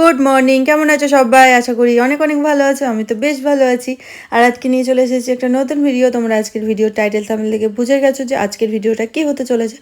Good morning কেমন আছো সবাই? আশা করি অনেক অনেক ভালো আছো, আমি তো বেশ ভালো আছি। আর আজকে নিয়ে চলে এসেছি একটা নতুন ভিডিও তোমরা আজকের ভিডিও টাইটেল থামেল থেকে বুঝে গেছো যে আজকের ভিডিওটা কী হতে চলেছে।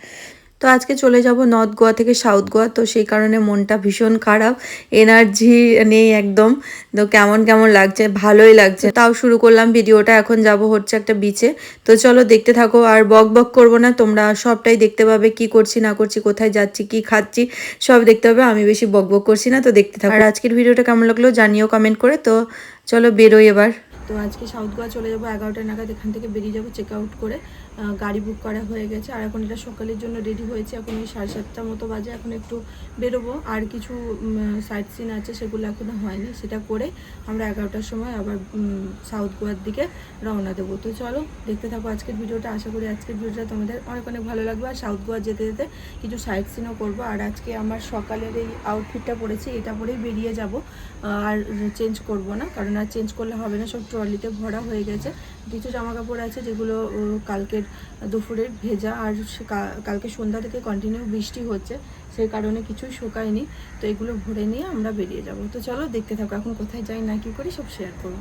তো আজকে চলে যাব নর্থ গোয়া থেকে সাউথ গোয়া। তো সেই কারণে মনটা ভীষণ খারাপ এনার্জি নেই একদম। তো কেমন কেমন লাগছে? ভালোই লাগছে। তাও শুরু করলাম ভিডিওটা, এখন যাব হচ্ছে একটা বিচে তো চলো দেখতে থাকো, আর বক বক করব না, তোমরা সবটাই দেখতে পাবে, কি করছি, না করছি, কোথায় যাচ্ছি, কি খাচ্ছি, সব দেখতে পাবে। আমি বেশি বক বক করছি না, তো দেখতে থাকো। আর আজকের ভিডিওটা কেমন লাগল জানিও কমেন্ট করে। তো চলো বেরোই এবার। তো আজকে সাউথ গোয়া চলে যাব, এগারোটা নাগাদ এখান থেকে বেরিয়ে যাব চেক আউট করে। গাড়ি বুক করা হয়ে গেছে। আর এখন এটা সকালের জন্য রেডি হয়েছে। এখন ওই সাড়ে সাতটা মতো বাজে। এখন একটু বেরোবো। আর কিছু সাইট সিন আছে সেগুলো এখনও হয়নি। সেটা করে আমরা এগারোটার সময় আবার সাউথ গোয়ার দিকে রওনা দেবো। তো চলো, দেখতে থাকো আজকের ভিডিওটা। আশা করি আজকের ভিডিওটা তোমাদের অনেক অনেক ভালো লাগবে। আর সাউথ গোয়া যেতে যেতে কিছু সাইট সিনও করব। আর আজকে আমার সকালের এই আউটফিটটা পরেছি। এটা পরেই বেরিয়ে যাব। আর চেঞ্জ করব না। কারণ আর চেঞ্জ করলে হবে না। সব ট্রলিতে ভরা হয়ে গেছে। কিছু জামা কাপড় আছে যেগুলো কালকের দুপুরের ভেজা আর কালকে সন্ধ্যা থেকে কন্টিনিউ বৃষ্টি হচ্ছে, সেই কারণে কিছুই শুকায়নি। তো এগুলো ভরে নিয়ে আমরা বেরিয়ে যাব। তো চলো দেখতে থাকো, এখন কোথায় যাই না কি করি সব শেয়ার করব।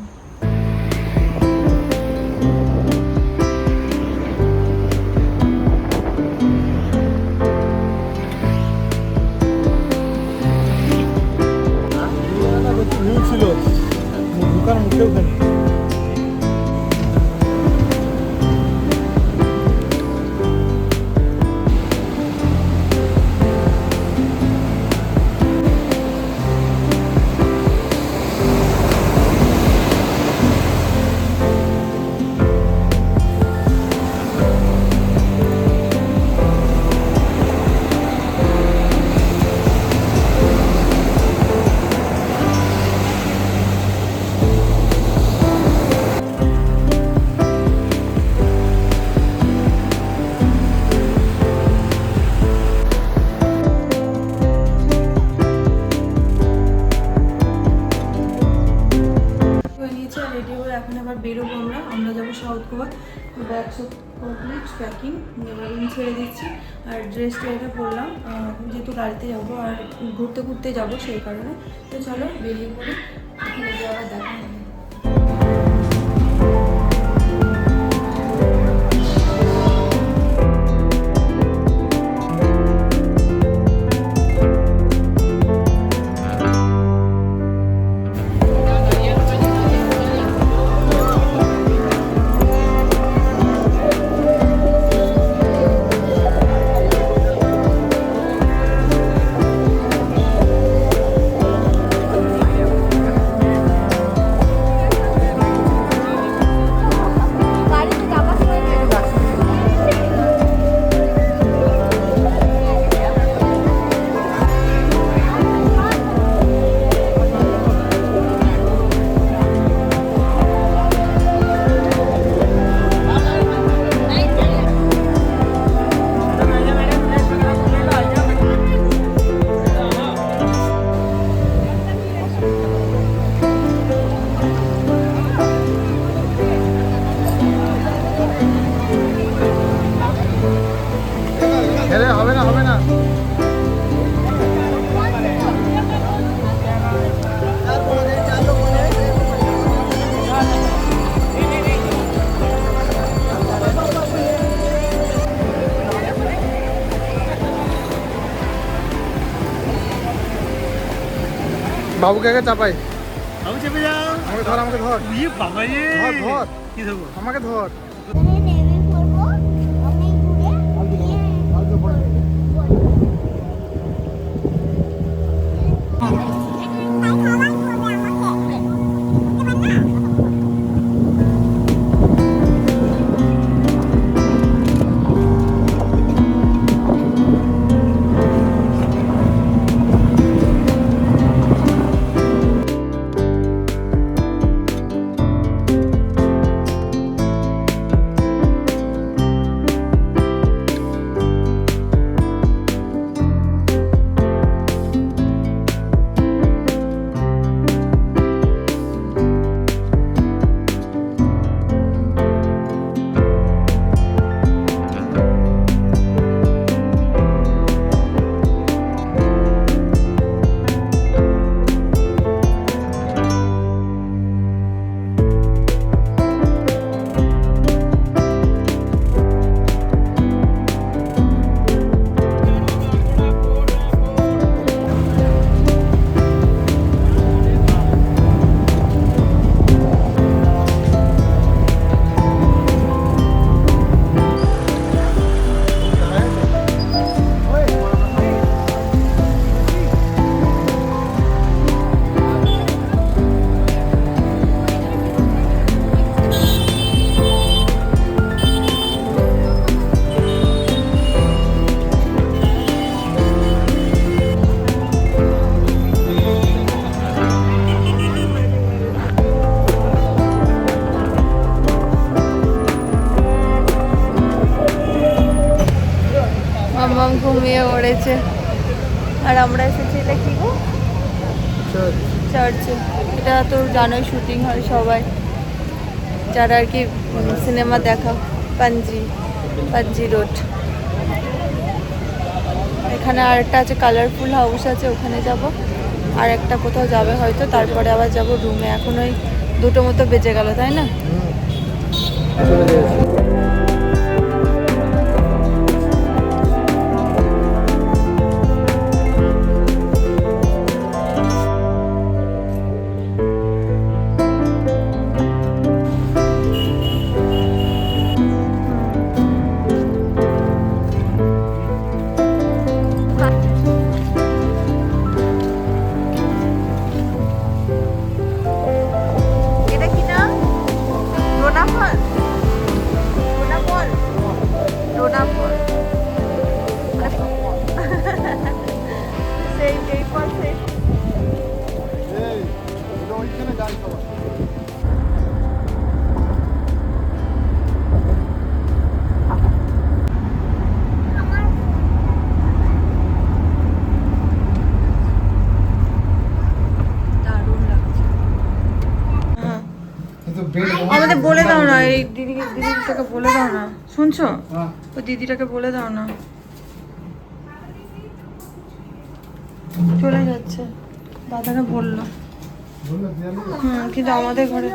নিয়েছে আর রেডি হয়ে এখন আবার বেরোবো আমরা। আমরা যাব south Goa. Bag complete packing room ছেড়ে দিচ্ছি। আর ড্রেসটা এটা পরলাম। যেহেতু গাড়িতে যাব আর ঘুরতে ঘুরতে যাব সেই কারণে। তো চলো বেরিয়ে পড়ি। এখানে যাওয়া দেখা বাবুকে আগে চাপাই? আমি চেপে যাও। আমাকে ধর আমাকে ধর। বাবা ইয়ে ধর, ধর। আমাকে ধর। পড়েছে। আর আমরা এসেছি এটা কি গো? চার্চে এটা তো জানোই শুটিং হয় সবাই। যারা আর কি সিনেমা দেখা পাঞ্জি পাঞ্জি রোড এখানে আর একটা আছে কালারফুল হাউস আছে ওখানে যাব। আর একটা কোথাও যাবে হয়তো তারপরে আবার যাব রুমে এখন ওই দুটো মতো বেজে গেল তাই না? বলে দাও না এই দিদিকে দিদিটাকে বলে দাও না। শুনছো? হ্যাঁ। ওই দিদিটাকে বলে দাও না। চলে যাচ্ছে। দাদারা বলল। বলল হুম কিন্তু আমাদের ঘরে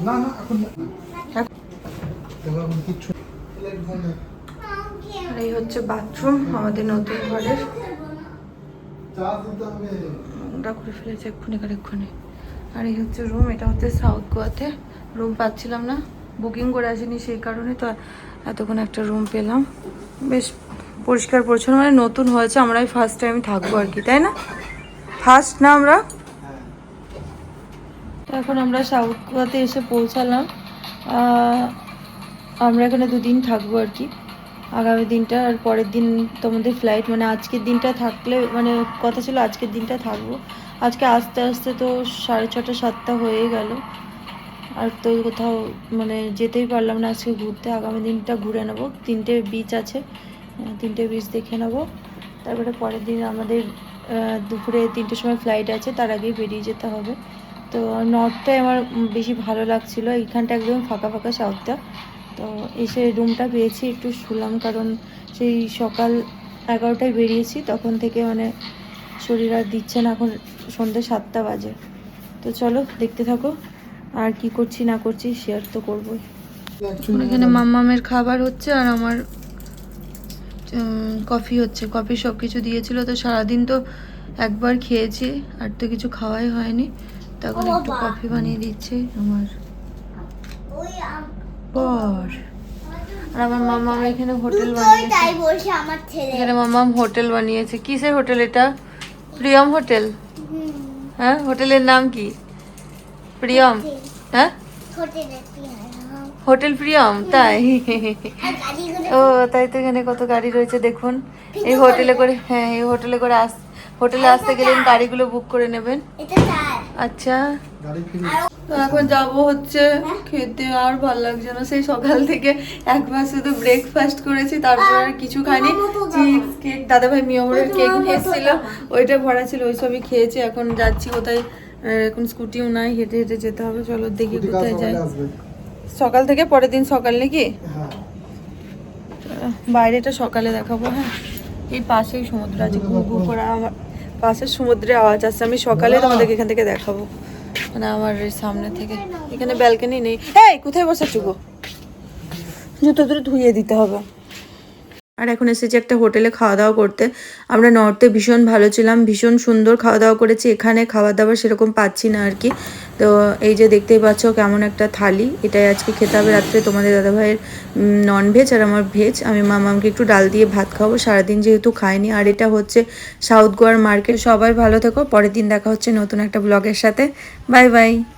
না না এখন এই হচ্ছে বাথরুম আমাদের নতুন ঘরের। ওটা করে ফেলেছে এক্ষুনি এক্ষুনি। আর এই হচ্ছে রুম এটা হচ্ছে সাউথ গোয়াতে রুম পাচ্ছিলাম না বুকিং করে আসিনি সেই কারণে তো এতক্ষণ একটা রুম পেলাম। বেশ পরিষ্কার পরিচ্ছন্ন মানে নতুন হয়েছে, আমরাই ফার্স্ট টাইম থাকব আর কি, তাই না? ফার্স্ট না আমরা? এখন আমরা সাউথ গোয়াতে এসে পৌঁছালাম। আমরা এখানে দুদিন থাকব আর কি। আগামী দিনটা আর পরের দিন তোমাদের ফ্লাইট মানে আজকের দিনটা থাকলে মানে কথা ছিল আজকের দিনটা থাকব। আজকে আস্তে আস্তে তো সাড়ে ছটা, সাতটা হয়ে গেল। আর তো কোথাও মানে যেতেই পারলাম না আজকে ঘুরতে। আগামী দিনটা ঘুরে নেব। তিনটে বিচ আছে তিনটে বিচ দেখে নেব। তারপরে পরের দিন আমাদের দুপুরে তিনটের সময় ফ্লাইট আছে, তার আগেই বেরিয়ে যেতে হবে। তো নর্থটাই আমার বেশি ভালো লাগছিল। এইখানটা একদম ফাঁকা ফাঁকা সাউথটা তো এসে রুমটা পেয়েছি একটু শুলাম কারণ সেই সকাল এগারোটায় বেরিয়েছি তখন থেকে মানে শরীর আর দিচ্ছে না এখন সন্ধ্যে সাতটা বাজে। তো চলো দেখতে থাকো আর কি করছি না করছি শেয়ার তো করবোই। এখানে মাম্মামের খাবার হচ্ছে আর আমার কফি হচ্ছে। কফি সব কিছু দিয়েছিল তো সারাদিন তো একবার খেয়েছি আর তো কিছু খাওয়াই হয়নি। তখন একটু কফি বানিয়ে দিচ্ছে আমার। বর আর আমার মামা এখানে হোটেল বানিয়েছে। তাই বলছে আমার ছেলে। এখানে মামাম হোটেল বানিয়েছে। কিসের হোটেল এটা? প্রিয়ম হোটেল? হ্যাঁ হোটেলের নাম কি? প্রিয়ম। হ্যাঁ? হোটেলে প্রিয়ম তাই? ও তাই তো এখানে কত গাড়ি রয়েছে দেখুন। এই হোটেলে করে হ্যাঁ এই হোটেলে করে আস হোটেলে আসতে গেলে গাড়িগুলো বুক করে নেবেন। আচ্ছা। এখন যাব হচ্ছে খেতে আর ভালো লাগছে না। সেই সকাল থেকে একবার শুধু ব্রেকফাস্ট করেছি তারপর আর কিছু খাইনি। চিপস কেক দাদাভাই মিয়মরের কেক এসেছিল ওইটা ভরা ছিল ওই সবই খেয়েছি এখন যাচ্ছি কোথায়? এখন স্কুটিও নাই হেঁটে হেঁটে যেতে হবে চলো দেখি কোথায় যাই সকাল থেকে পরের দিন সকাল নাকি? হ্যাঁ। বাইরেটা সকালে দেখাবো হ্যাঁ। এই পাশেই সমুদ্র আছে ঘু ঘু করে আমার পাশের সমুদ্রে আওয়াজ আসছে আমি সকালে তোমাদেরকে এখান থেকে দেখাবো। মানে আমার এই সামনে থেকে। এখানে ব্যালকনি নেই। এই, কোথায় বসে চুগো জুতো দুটো ধুয়ে দিতে হবে। আর এখন এসেছি একটা হোটেলে খাওয়া দাওয়া করতে। আমরা নর্থে ভীষণ ভালো ছিলাম, ভীষণ সুন্দর খাওয়া দাওয়া করেছি। এখানে খাওয়া দাওয়া সেরকম পাচ্ছি না আর কি। তো এই যে দেখতেই পাচ্ছ কেমন একটা থালি। এটাই আজকে খেতে হবে রাত্রে তোমাদের দাদাভাইয়ের নন ভেজ আর আমার ভেজ আমি মামামকে একটু ডাল দিয়ে ভাত খাব সারাদিন যেহেতু খাইনি। আর এটা হচ্ছে সাউথ গোয়ার মার্কেট। সবাই ভালো থেকো। পরের দিন দেখা হচ্ছে নতুন একটা ব্লগের সাথে। Bye bye.